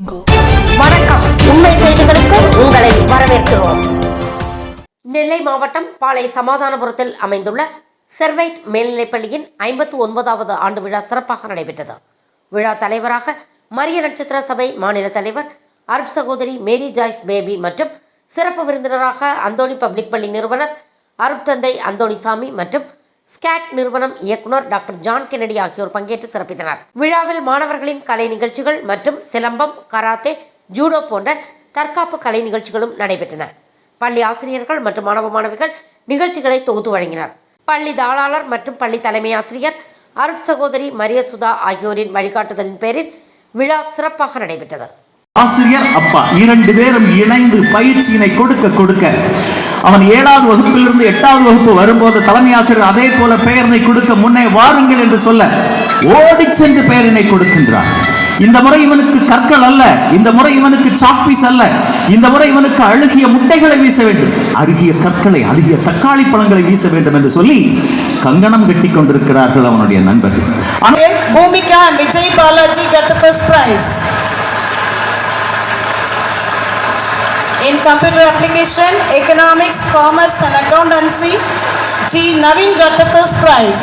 வணக்கம். உண்மை செய்திகளுக்கு உங்களை வரவேற்கிறோம். நெல்லை மாவட்டம் பாளை சமாதானபுரத்தில் அமைந்துள்ள செர்வைட் மேல்நிலைப்பள்ளியின் ஐம்பத்து ஒன்பதாவது ஆண்டு விழா சிறப்பாக நடைபெற்றது. விழா தலைவராக மரிய நட்சத்திர சபை மாநில தலைவர் அருட் சகோதரி மேரி ஜாய்ஸ் பேபி மற்றும் சிறப்பு விருந்தினராக அந்தோணி பப்ளிக் பள்ளி நிறுவனர் அருட்தந்தை அந்தோணிசாமி மற்றும் ஸ்கேட் நிறுவனம் இயக்குனர் டாக்டர் ஜான் கென்னடி ஆகியோர் பங்கேற்று சிறப்பித்தனர். விழாவில் மாணவர்களின் கலை நிகழ்ச்சிகள் மற்றும் சிலம்பம் கராத்தே ஜூடோ போன்ற தற்காப்பு கலை நிகழ்ச்சிகளும் நடைபெற்றன. பள்ளி ஆசிரியர்கள் மற்றும் மாணவ மாணவிகள் நிகழ்ச்சிகளை தொகுத்து வழங்கினர். பள்ளி தாளாளர் மற்றும் பள்ளி தலைமை ஆசிரியர் அருட் சகோதரி மரிய சுதா ஆகியோரின் வழிகாட்டுதலின் பேரில் விழா சிறப்பாக நடைபெற்றது. ஆசிரியர் அப்பா இரண்டு பேரும் இணைந்து பயிற்சியினை கொடுக்க கொடுக்க அவன் ஏழாவது வகுப்பிலிருந்து எட்டாவது வகுப்பு வரும்போது தலைமை ஆசிரியர் அதே போல பெயரினை கொடுக்க முன்னே வாருங்கள் என்று சொல்ல ஓடிச் சென்று பெயரினை கொடுக்கின்றார் இந்த முறை இவனுக்கு கற்கள் அல்ல இந்த முறை இவனுக்கு சாக்பீஸ் அல்ல இந்த முறை இவனுக்கு அழுகிய முட்டைகளை வீச வேண்டும் அருகிய கற்களை அருகிய தக்காளி பழங்களை வீச வேண்டும் என்று சொல்லி கங்கணம் கட்டி கொண்டிருக்கிறார்கள் அவனுடைய நண்பர்கள். ஆனால் Bhumika In computer application, economics, commerce and accountancy, G. Navin got the first prize.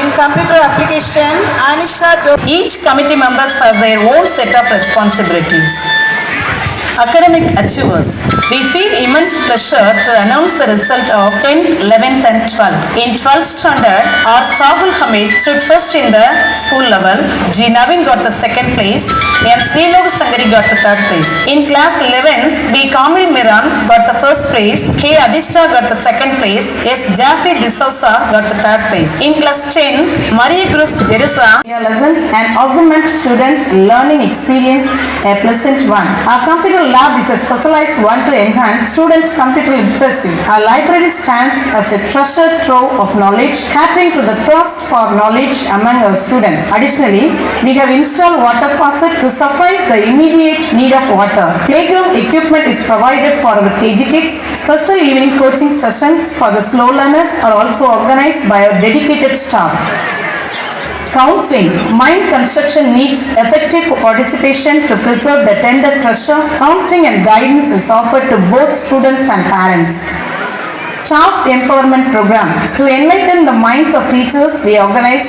In computer application, Anisha, each committee members has their own set of responsibilities. Academic achievers, we feel immense pleasure to announce the result of 10th, 11th and 12th. In 12th standard, our Sahul Hamid stood first in the school level, G. Navin got the second place, M. Srilog Sangari got the third place. In class 11th, B. Kamil Miran got the first place, K. Adishta got the second place, S. Jaffi D'Souza got the third place. In class 10th, Maria Cruz Jerisa lessons and augment students' learning experience a pleasant one. Our computer lab is a specialized one to enhance students' computer literacy. Our library stands as a treasure trove of knowledge, catering to the thirst for knowledge among our students. Additionally, we have installed water faucet to suffice the immediate need of water. Playground equipment is provided for our KG kids. Special evening coaching sessions for the slow learners are also organized by our dedicated staff. Counseling. Mind construction needs effective participation to preserve the tender treasure. Counseling and guidance is offered to both students and parents. Staff Empowerment Program. To enlighten the minds of teachers, we organize